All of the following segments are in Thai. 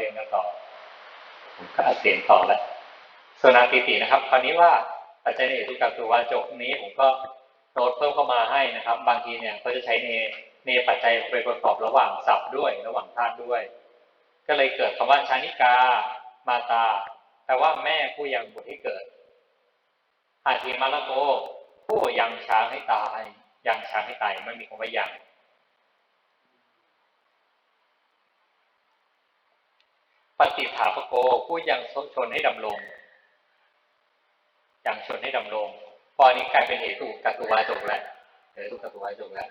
เรียนกันต่อผมก็อัดเสียงต่อแล้วส่วนอาทิตินะครับ คราวนี้ว่าปัจจัยในเหตุกับตัววาจกนี้ผมก็โน้ตเพิ่มเข้ามาให้นะครับ บางทีเนี่ยเขาจะใช้เนเนปัจจัยไปประกอบระหว่างศัพท์ด้วยระหว่างธาตุด้วย ก็เลยเกิดคำว่าชานิกามาตาแปลว่าแม่ผู้ยังบุตรให้เกิดอาทีมาละโกผู้ยังช้างให้ตายยังช้างให้ตายไม่มีคำว่ายัง ปฏิถาปโกผู้ยังชนให้ดำรงยังชนให้ดำรงพอนนี้กลายเป็นเหตุกัตุวาจกแล้วเหตุกัตุวาจกแล้ว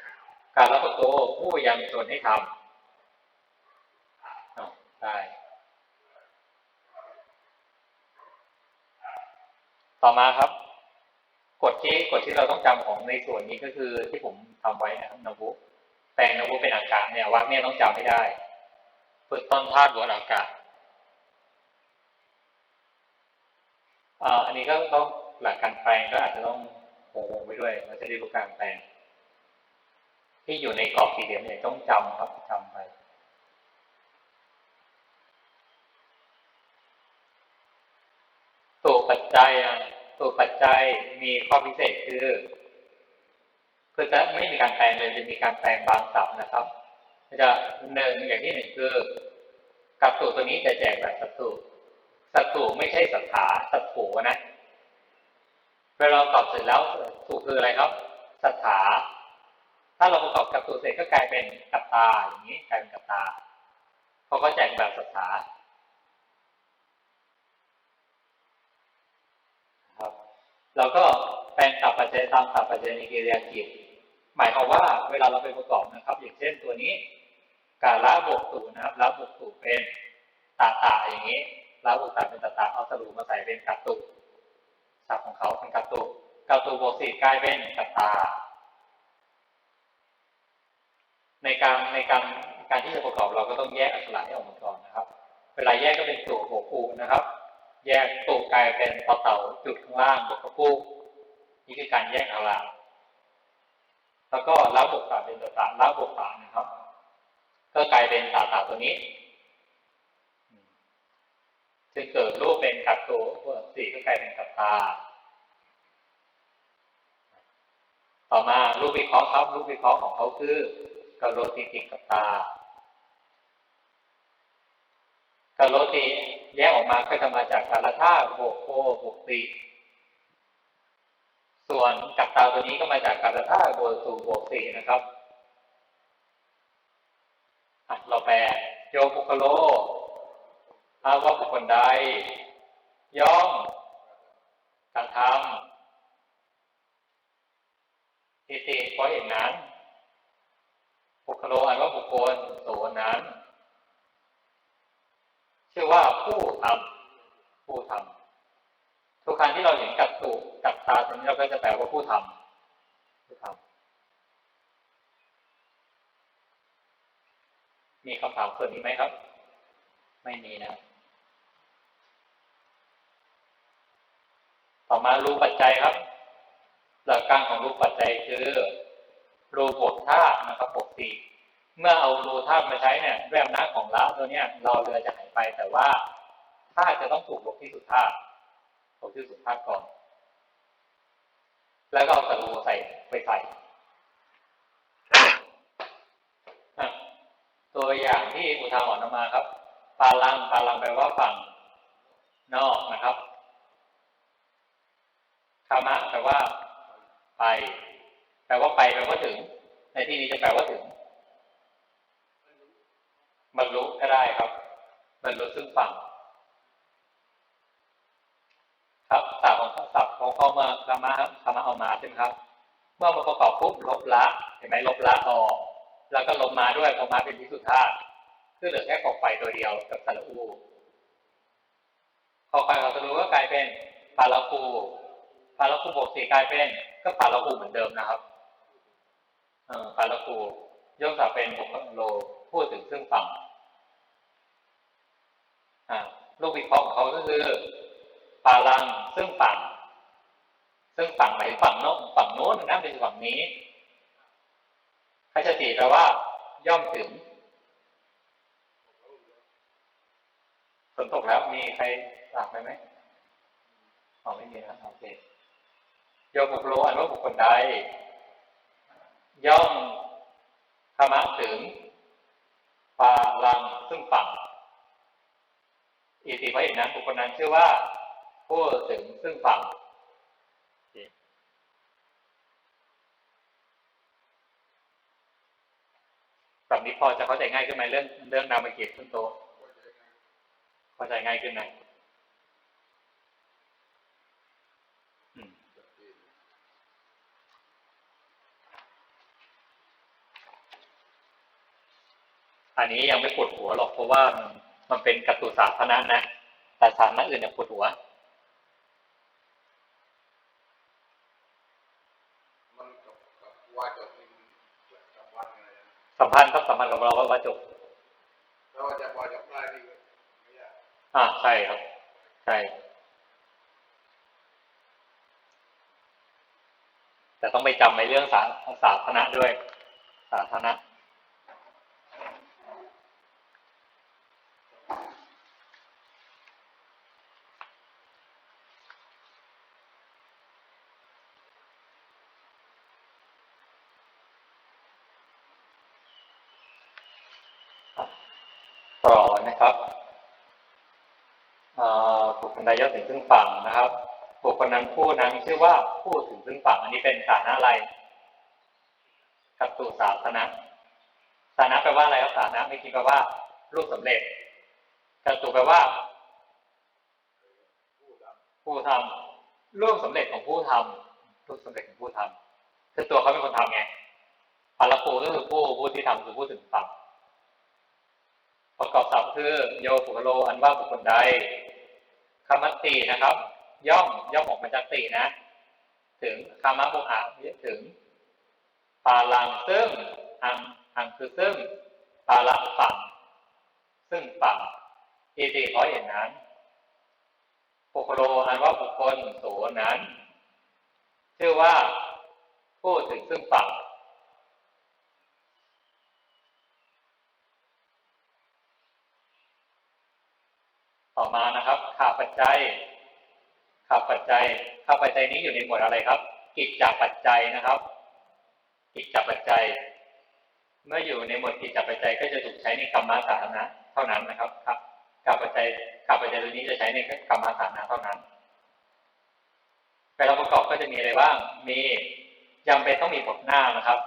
การละปโกผู้ยังชนให้ทำได้ต่อมาครับ กฎที่กฎที่เราต้องจำของในส่วนนี้ก็คือที่ผมทำไว้นะครับนวุแปลงนวุเป็นอากาศเนี่ยวักเนี่ยต้องจำให้ได้ฝึกต้นธาตุบวกอากาศ อันนี้ก็ต้องหลักการแปลงก็อาจจะต้องโงงไปด้วยเราจะได้รู้การแปลง ที่อยู่ในกรอบสี่เหลี่ยมเนี่ยต้องจำครับจำไปตัวปัจจัยอะตัวปัจจัยมีข้อพิเศษคือคือจะไม่มีการแปลงเลยจะมีการแปลงบางศัพท์นะครับ จะหนึ่งอย่างที่หนึ่งคือกับตัวตัวนี้จะแจกแบบสัตว์ สัตว์ไม่ใช่สัทธาสัตว์ผูนะเวลาเราตอบเสร็จแล้วถูกคืออะไรครับสัทธาถ้าเราประกอบกับตัวเสร็จก็กลายเป็นกับตาอย่างนี้กลายเป็นกับตาเขาก็แจกแบบสัทธาครับเราก็แปลงกับปัจจัยตามกับปัจจัยในกิริยากิจหมายความว่าเวลาเราไปประกอบนะครับ อย่างเช่นตัวนี้ การละบวกตูนะครับละบวกตูเป็นตาตาอย่างนี้ ละบวกตาเป็นตาตาเอาสรุปมาใส่เป็นกัตตุศัพท์ของเขาเป็นกัตตุกัตตุบสีกลายเป็นกัตตา ในการในการการที่จะประกอบเราก็ต้องแยกอักษรให้ออกมาก่อนนะครับ เวลาแยกก็เป็นตัวบวกคูนะครับ แยกตัวกลายเป็นต่อเต่าจุดข้างล่างบวกกับผู้นี่คือการแยกเอาละแล้วก็ล้าบวกตาเป็นตัวตาล้าบวกตานะครับ ก็กลายเป็นตาตาตัวนี้ จึงเกิดรูปเป็นกับตัวสี่ก็กลายเป็นกับตา ต่อมารูปวิเคราะห์ครับรูปวิเคราะห์ของเขาคือกระโลติติกับตากาโลติแยกออกมาก็จะมาจากการธาตุบวกโคบวกตีส่วนกับตาตัวนี้ก็มาจากการธาตุบวกสูบวกสี่นะครับเราแปลโยบุคโล อาว่าบุคคลใด ย่อมกระทำทิฏฐิเพราะเห็นนั้นบุคโลอันว่าบุคคลโสนั้น ชื่อว่าผู้ทำผู้ทำทุกครั้งที่เราเห็นกับตูกับตาตรงนี้เราก็จะแปลว่าผู้ทำผู้ทำมีคำถามส่วนนี้ไหมครับ ไม่มีนะ ต่อมารูปัจจัยครับ หลักการของรูปัจจัยคือรูบวกธาตุนะครับบวกสีเมื่อเอารูธาตุมาใช้เนี่ยด้วยอำนาจของละตัวเนี้ยเราเรือจะหายไปแต่ว่าธาตุจะต้องถูกลบที่สุดธาตุลบที่สุดธาตุก่อน แล้วก็เอาสรูใส่ไปใส่ตัวอย่างที่อุทาหรณ์ออกมาครับ ปาลังปาลังแปลว่าฝั่งนอกนะครับ คามะแปลว่า ไป แปลว่าไปแปลว่าถึง ในที่นี้จะแปลว่าถึงบรรลุก็ได้ครับบรรลุซึ่งฝั่งครับศัพท์ของศัพท์ของเขามาคามาคามาเอามาใช่ไหมครับ เมื่อมาประกอบปุ๊บลบละเห็นไหมลบละออกแล้วก็ลบมาด้วยออมาเป็นที่สุดธาตุคือเหลือแค่กอกไฟตัวเดียวกับสระอูกอไฟของสารอูก็กลายเป็นปาลาคู ปาลาคูบวกสี่กลายเป็นก็ปาลาคูเหมือนเดิมนะครับเออปาลาคูย่อมจะเป็นบุคโลพูดถึงซึ่งฝั่งลูกวิเคราะห์ของเขาก็คือปาลังซึ่งฝั่ง ซึ่งฝั่งไหนฝั่งโน้นฝั่งโน้นนะเป็นฝั่งนี้คาชติแปลว่าย่อมถึงฝนตกแล้วมีใครฝากไปไหมอ๋อไม่มีนะโอเค โยบุคโลอันว่าบุคคลใด ย่อมธรรมะถึงปาลังซึ่งฝั่งอีติเพระเหตุนั้นบุคคลนั้นชื่อว่าผู้ถึงซึ่งฝั่งแบบนี้พอจะเข้าใจง่ายขึ้นไหมเรื่องเรื่องนามเกียรติขึ้นโตเข้าใจง่ายขึ้นไหม อันนี้ยังไม่ปวดหัวหรอกเพราะว่ามันมันเป็นกัตตุสาธนะนะ แต่สาธนะอื่นเนี่ยปวดหัว มันกับกับว่าจบนี่กับวันอะไรนะสัมพันธ์ครับสัมพันธ์กับเราว่าจบแล้วว่าจะพอจบได้นี่ก็ไม่ยากอ่าใช่ครับ ใช่แต่ต้องไปจำในเรื่องสาสาธารณะด้วย สาธารณะ ต่อนะครับบุคคลใดย่อมถึงซึ่งฝั่งนะครับบุคคลนั้นผู้นั้นชื่อว่าผู้ถึงซึ่งฝั่งอันนี้เป็นฐานะอะไรกัตตุสาธนะสานะแปลว่าอะไรครับสานะไม่คิดแปลว่า รูปสำเร็จกัตตุแปลว่า ผู้ทำรูปสำเร็จของผู้ทำรูปสำเร็จของผู้ทำคือตัวเขาเป็นคนทำไงปาลปูก็คือผู้ผู้ที่ทำคือผู้ถึงฝั่ง ประกอบศัพท์คือโยปุคโลอันว่าบุคคลใดคำมัตตินะครับ ย่อมย่อมออกมาจากตินะ ถึงคำมับุอาถึงปาลังซึ่งอังอังคือซึ่งปาละฝั่งซึ่งฝั่งอิติเพราะอย่างนั้นปุคโลอันว่าบุคคลโสนั้น ชื่อว่าผู้ถึงซึ่งฝั่ง ต่อมานะครับขาปัจจัยขาปัจจัยขาปัจจัยนี้อยู่ในหมวดอะไรครับ กิจจปัจจัยนะครับ กิจจปัจจัย เมื่ออยู่ในหมวดกิจจปัจจัยก็จะถูกใช้ในกรรมสาธารณะเท่านั้นนะครับครับขาปัจจัยขาปัจจัยตัวนี้จะใช้ในกรรมสาธารณะเท่านั้นแต่เราประกอบก็จะมีอะไรบ้าง มีจำเป็นต้องมีบทหน้านะครับ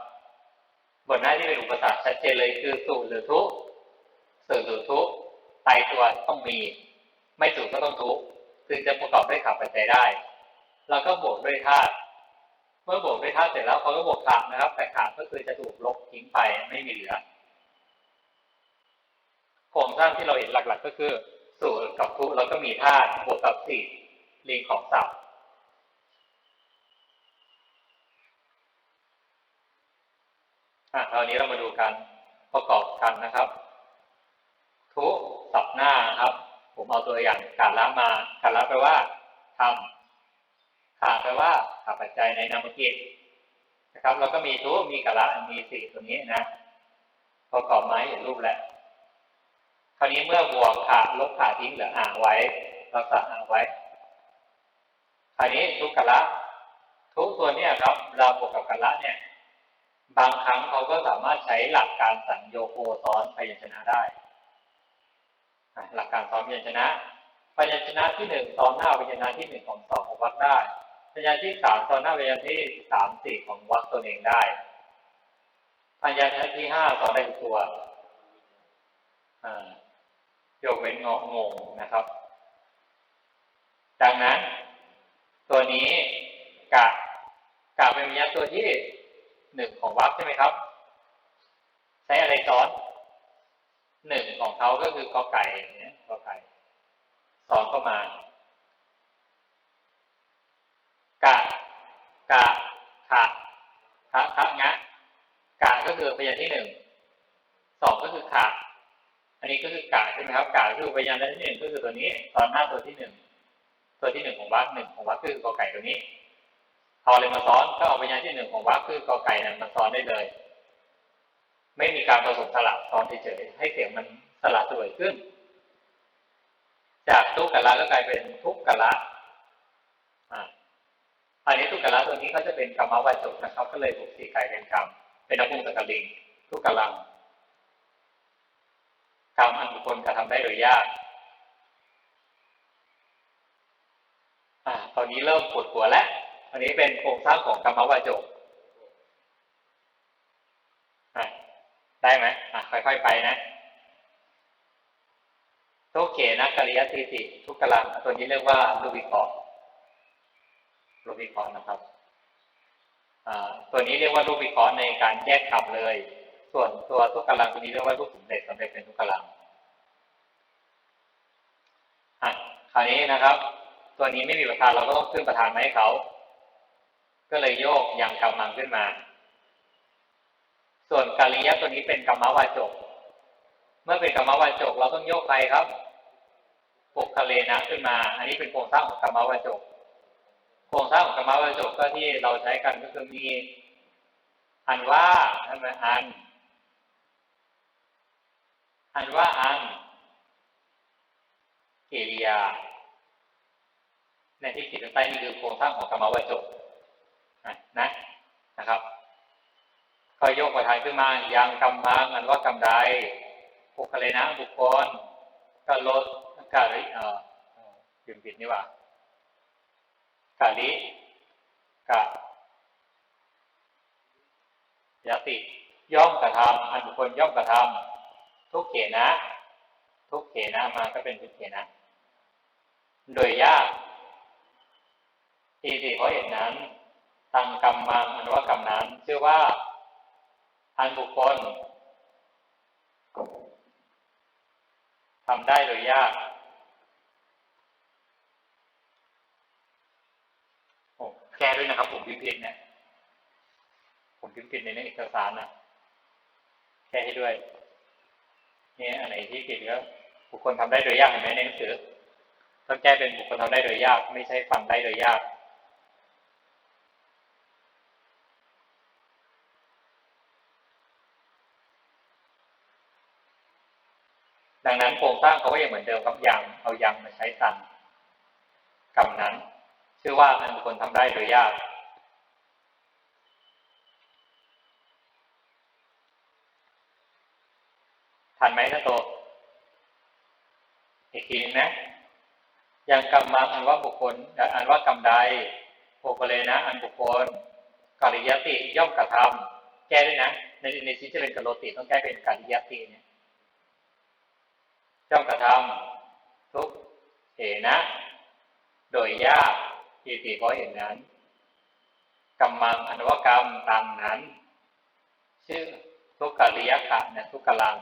บทหน้าที่เป็นอุปสรรคชัดเจนเลยคือสูหรือทุสื่อหรือทุตตัวต้องมี ไม่ถูกก็ต้องทุกจึงจะประกอบด้วยขาปัจจัยได้เราก็บวกด้วยธาตุเมื่อบวกด้วยธาตุเสร็จแล้วเขาก็บวกขาดนะครับ แต่ขาดก็คือจะถูกลบทิ้งไปไม่มีเหลือโครงสร้างที่เราเห็นหลัก ๆ ก็คือสูตรกับทุแล้วก็มีธาตุบวกกับสี่ลิงของศัพท์อะคราวนี้เรามาดูกันประกอบกันนะครับ ทุสับหน้าครับ ผมเอาตัวอย่างการละมาการละแปลว่าทำขาดแปลว่าขาดปัจจัยในนามกิจนะครับแล้วก็มีทุมีกะละมีสี่ตัวนี้นะประกอบไม้เห็นรูปแล้วคราวนี้เมื่อบวกขาดลบขาดทิ้งเหลืออ่างไว้รักษาอ่างไว้คราวนี้ทุกกละทุกตัวเนี้ยครับเราบวกกับกะละเนี่ย บางครั้งเขาก็สามารถใช้หลักการสัญโยโคซ้อนพยัญชนะได้ หลักการซ้อนพยัญชนะพยัญชนะที่หนึ่งซ้อนหน้าพยัญชนะที่หนึ่งของสองของวรรคได้พยัญชนะที่สามซ้อนหน้าพยัญชนะที่สามสี่ของวรรคตัวเองได้พยัญชนะที่ห้าซ้อนได้ทุกตัวอ่ายกเว้นงงงนะครับ ดังนั้น ตัวนี้กะกะเป็นพยัญชนะตัวที่หนึ่งของวรรคใช่ไหมครับ ใช้อะไรซ้อนหนึ่งของ เขาก็คือกอไก่เนี่ยกอไก่สองเข้ามากะกะขะขะขะงะกะก็คือพยานที่หนึ่งสองก็คือขะอันนี้ก็คือกะใช่ไหมครับกะคือพยานที่หนึ่งก็คือตัวนี้ตอนหน้าตัวที่หนึ่งตัวที่หนึ่งของวรรคหนึ่งของวรรคคือกอไก่ตัวนี้พอเลยมาซ้อนก็เอาพยานที่หนึ่งของวรรคคือกอไก่นั้นมาซ้อนได้เลย ไม่มีการผสมสลับซ้อนเฉยๆให้เสียงมัน สลับสวยขึ้น จากทุกขละก็กลายเป็นทุกขละอ่าอันนี้ทุกขละตัวนี้ก็จะเป็นกรรมวาจกนะครับ ก็เลยถูกสีกลายเป็นกรรม เป็นนภูมิสกลิง ทุกขลังกรรมอันบุคคลกระทำได้โดยยากอ่าตอนนี้เริ่มปวดหัวแล้วอันนี้เป็นโครงสร้างของกรรมวาจกอะได้ไหมอะค่อยๆไปนะ โตเกนะกริยติติทุกกลังตัวนี้เรียกว่าลูบิคอร์ลูบิคอร์นะครับตัวนี้เรียกว่าลูบิคอร์ในการแยกคำเลย ส่วนตัวทุกกลังตัวนี้เรียกว่าลูกสำเร็จสำเร็จเป็นทุกกลังอะคราวนี้นะครับ ตัวนี้ไม่มีประธานเราก็ต้องขึ้นประธานมาให้เขา ก็เลยโยกยังกำลังขึ้นมา ส่วนกาลิยะตัวนี้เป็นกรรมวาจก เมื่อเป็นกรรมวาจกเราต้องโยกใครครับ ปุกคเลนะขึ้นมา อันนี้เป็นโครงสร้างของกรรมวจก โครงสร้างของกรรมวจกก็ที่เราใช้กันก็คือมีอันว่าใช่ไหมอัน อันว่าอันกิริยา ในที่ขีดเส้นใต้นี่คือโครงสร้างของกรรมวจกนะนะนะครับก็ยกประธานขึ้นมายังกำมังอันว่ากำไดบุคเลนะบุคคลก็ลด กาลิเออพิมพ์ผิดนี่ว่ากาลิกะยติย่อมกระทำอันบุคคลย่อมกระทำทุกเขนะ ทุกเขนะมาก็เป็นทุกเขนะ โดยยากทีสี่เพราะเหตุนั้นทางกรรมังอันว่ากรรมนั้นชื่อว่าอันบุคคลทำได้โดยยากโอ้แก้ ผมพิมพ์ผิดเนี่ยผมพิมพ์ผิดในเอกสารนะแก้ให้ด้วยเนี่ยอันไหนที่ผิดก็บุคคลทำได้โดยยากเห็นไหมในหนังสือต้องแก้เป็นบุคคลทำได้โดยยาก ไม่ใช่ฟังได้โดยยากดังนั้นโครงสร้างเขาก็ยังเหมือนเดิมครับยังเอายังมาใช้ตันกรรมนั้น ชื่อว่าอันบุคคลทำได้โดยยาก ทันไหมนะโต อีกทีนึงนะยังกรรมังอันว่าบุคคลอันว่ากรรมใดโภกเลยนะ อันบุคคลการิยติย่อมกระทำแก้ด้วยนะ ในในที่จะเป็นกโลติต้องแก้เป็นการิยติเนี่ยย่อมกระทำทุกเหนะ โดยยากทีติเพราะเห็นนั้นกรรมังอนวกรรมตามนั้น ชื่อทุกกริยกะเนี่ยทุกกลัง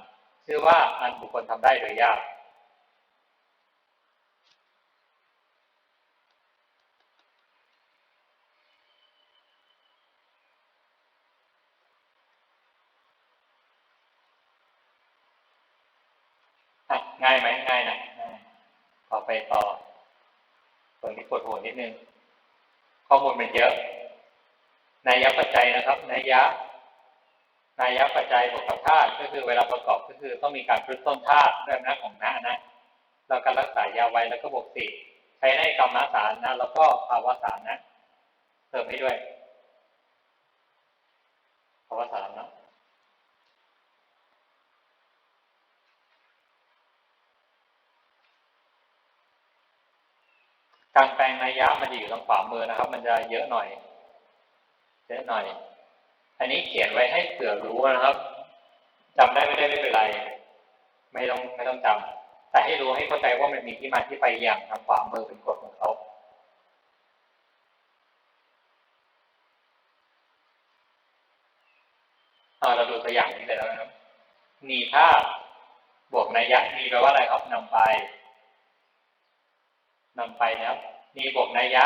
ชื่อว่าอันบุคคลทำได้โดยยาก ง่ายไหมง่ายนะต่อไปต่อตรงนี้ปวดหัวนิดนึง ข้อมูลมันเยอะนัยยะปัจจัยนะครับนัยยะ นัยะปัจจัยบวกกับธาตุก็คือเวลาประกอบก็คือต้องมีการพลึกต้นธาตุด้วยอำนาจของนะนะแล้วก็รักษายาไว้แล้วก็บวกสี่ใช้ในกรรมสารนะแล้วก็ภาวสารนะเติมให้ด้วยภาวสารนะการแปลงนัยยะมันจะอยู่ทางขวามือนะครับ มันจะเยอะหน่อย เยอะหน่อย อันนี้เขียนไว้ให้เผื่อรู้นะครับจำได้ไม่ได้ไม่เป็นไร ไม่ต้องไม่ต้องจำแต่ให้รู้ให้เข้าใจว่ามันมีที่มาที่ไปอย่างทางขวามือเป็นกฎของเขาเอาเราดูตัวอย่างนี้เลยแล้วนะครับมีภาพบวกนัยยะมีแปลว่าอะไรครับนำไปนำไปนะครับ มีบวกนัยยะ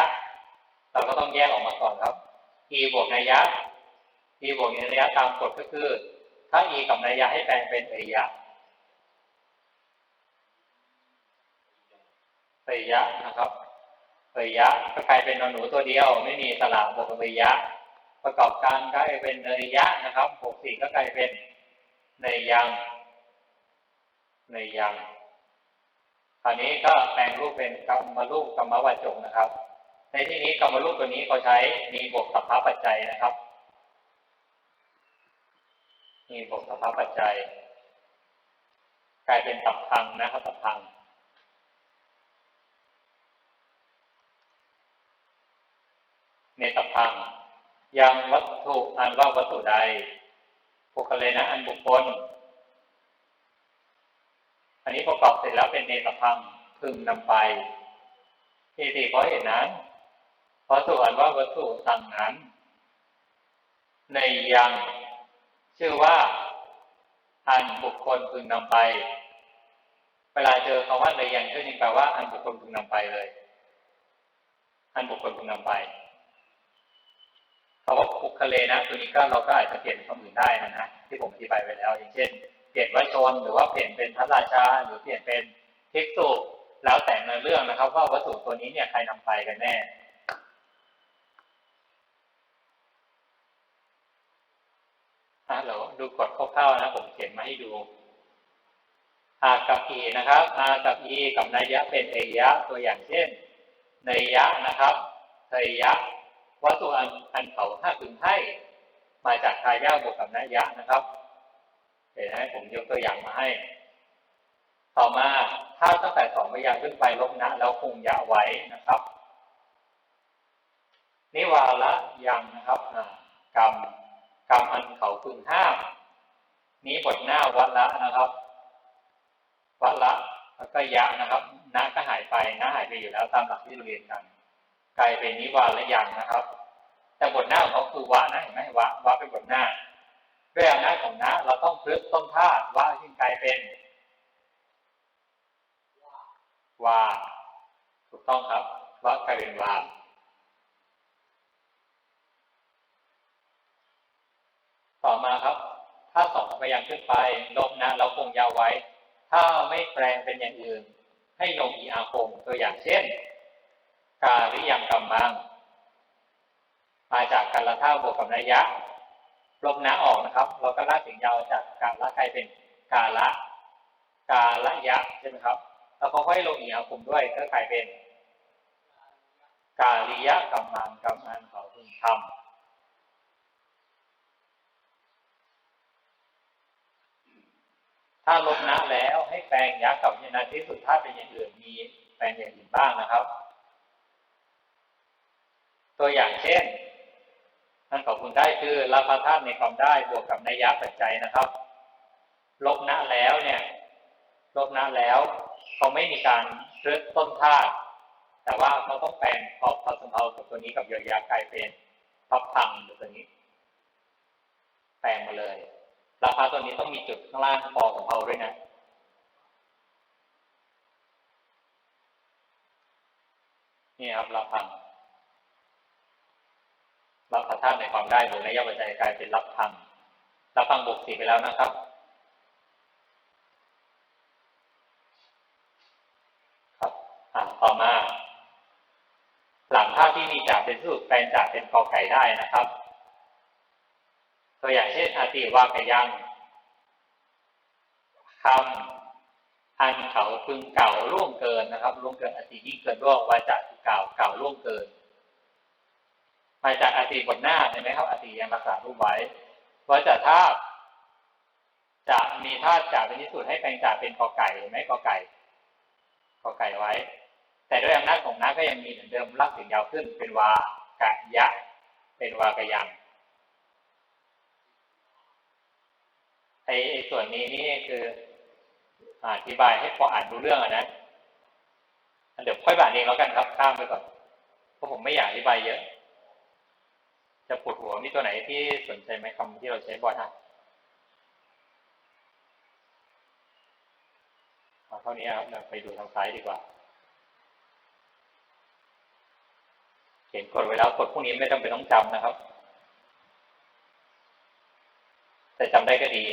เราก็ต้องแยกออกมาก่อนครับ e บวกนัยยะ e บวกนัยยะตามกฎก็คือ ถ้า e กับนัยยะให้แปลงเป็นเอยะเอยะนะครับเอยะก็กลายเป็นนอนหนูตัวเดียว ไม่มีสระบวกกับเอยะ ประกอบกันก็กลายเป็นเนยยะนะครับบวกสี่ก็กลายเป็นเนยังเนยยังคราวนี้ก็แปลงรูปเป็นกรรมรูปกรรมวัจจงนะครับ ในที่นี้กรรมรูปตัวนี้เขาใช้มีบวกสัพพะปัจจัยนะครับ มีบกสัพพปัจจัย กลายเป็นตับพังนะครับตับพังเนตับพัง ยังวัตถุอันว่าวัตถุใดปุคเลนะอันบุคคล อันนี้ประกอบเสร็จแล้วเป็นเนตพังพึงนำไปทีติเพราะเหตุนั้น เพราะส่วนว่าวัตถุสั่งนั้น ในยัง ชื่อว่าอันบุคคลพึงนำไป เวลาเจอคำว่าในยังก็ยิ่งแปลว่าอันบุคคลพึงนำไปเลย อันบุคคลพึงนำไปคำว่าบุคเลนะตัวนี้ก็เราก็อาจจะเปลี่ยนคำอื่นได้นะนะที่ผมอธิบายไปแล้ว อย่างเช่น เปลี่ยนว่าชนหรือว่าเปลี่ยนเป็นพระราชาหรือเปลี่ยนเป็นภิกษุแล้วแต่ในเรื่องนะครับ ว่าวัตถุตัวนี้เนี่ยใครนำไปกันแน่ อะเราดูกฎคร่าวๆนะผมเขียนมาให้ดูอากับอีนะครับอากับอีกับนัยยะเป็นเอยะตัวอย่างเช่นนัยยะนะครับเอยะวัตถุอันอันเขาห้าพึงให้ มาจากทายาบวกกับนัยยะนะครับเดี๋ยวให้ผมยกตัวอย่างมาให้ ต่อมาถ้าตั้งแต่สองพยางขึ้นไปลบนะแล้วคงยะไว้นะครับนิวาละยังนะครับกรรม กรรมอันเขาพึงห้าม นี้บทหน้าวัดละนะครับวัดละแล้วก็ยะนะครับนะก็หายไปนะหายไปอยู่แล้วตามหลักที่เราเรียนกันกลายเป็นนิวาละยังนะครับ แต่บทหน้าของเขาคือวะนะเห็นไหมวะวะเป็นบทหน้าด้วยอำนาจของนะเราต้องพลึกต้นท่าวะจึงกลายเป็นวาถูกต้องครับวะกลายเป็นวา ต่อมาครับ ถ้าสองพยางขึ้นไป ลบนะเราคงยาวไว้ ถ้าไม่แปลงเป็นอย่างอื่น ให้ลงอีอาคงตัวอย่างเช่น กาหรือยังกำมัง มาจากการละท่าบวกกับนัยยะ ลบนะออกนะครับ เราก็ลากเสียงยาวจากการละกลายเป็นกาละ กาละยะใช่ไหมครับ แล้วพอค่อยลงอีอาคมด้วยก็กลายเป็น กาลิยะกำมังกำมันเขาพึงทำ ถ้าลบนะแล้วให้แปลงยักษ์กับยนาที่สุดถ้าเป็นอย่างอื่นมีแปลงอย่างอื่นบ้างนะครับ ตัวอย่างเช่นนั่นขอบคุณได้คือรับประทานในความได้บวกกับนัยยะปัจจัยนะครับ ลบนะแล้วเนี่ยลบนะแล้วเขาไม่มีการเลือกต้นท่าตุแต่ว่าเขาต้องแปลงพอพอสมเอากับตัวนี้กับยอยากลายเป็นพับพังหรือตัวนี้ แปลงมาเลย ราคาตัวนี้ต้องมีจุดข้างล่างพอของเขาด้วยนะ นี่ครับรับพังรับพระธาตุในความได้หรือในยปัจจัยกลายเป็นรับพังรับพังบวกสี่ไปแล้วนะครับครับอ่าต่อมา หลังภาพที่มีจากเป็นสูตรแปลงจากเป็นกอไก่ได้นะครับ ตัวอย่างเช่นอาติวากยังคำอันเขาพึงเก่าล่วงเกินนะครับล่วงเกินอติยิ่งเกินล่วงวาจาเก่าเก่าล่วงเกิน มาจากอติบทหน้าเห็นไหมครับอติยังรักษารูปไว้วาจาธาตุจะมีธาตุจากเป็นที่สุดให้แปลงจากเป็นกอไก่เห็นไหมกอไก่กอไก่ไว้ แต่ด้วยอำนาจของน้าก็ยังมีเหมือนเดิมรักถึงยาวขึ้นเป็นวากะยะ เป็นวากะยัง ไอ้ส่วนนี้นี่คืออธิบายให้พออ่านรู้เรื่องอะนะเดี๋ยวค่อยบานเองแล้วกันครับข้ามไปก่อนเพราะผมไม่อยากอธิบายเยอะ จะปวดหัวมีตัวไหนที่สนใจไหมคำที่เราใช้บ่อยอะเอาเท่านี้ครับเราไปดูทางซ้ายดีกว่าเขียนกดไว้แล้วกดพวกนี้ไม่จำเป็นต้องจำนะครับ แต่จำได้ก็ดี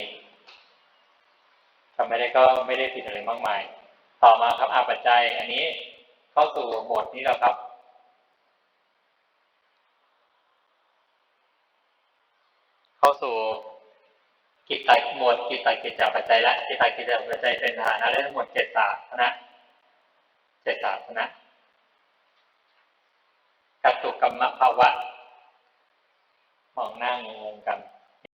ทำไม่ได้ก็ไม่ได้ผิดอะไรมากมาย ต่อมาครับอาปัจจัย อันนี้เข้าสู่บทนี้แล้วครับ เข้าสู่กิจตหมวดกิจตกิจจาปัจจัยและกิจตกิจจาปัจจัยเป็นฐานะได้ทั้งหมดเจ็ดศาสตร์นะสนะจตุกรรมภาวะมองหน้างงกัน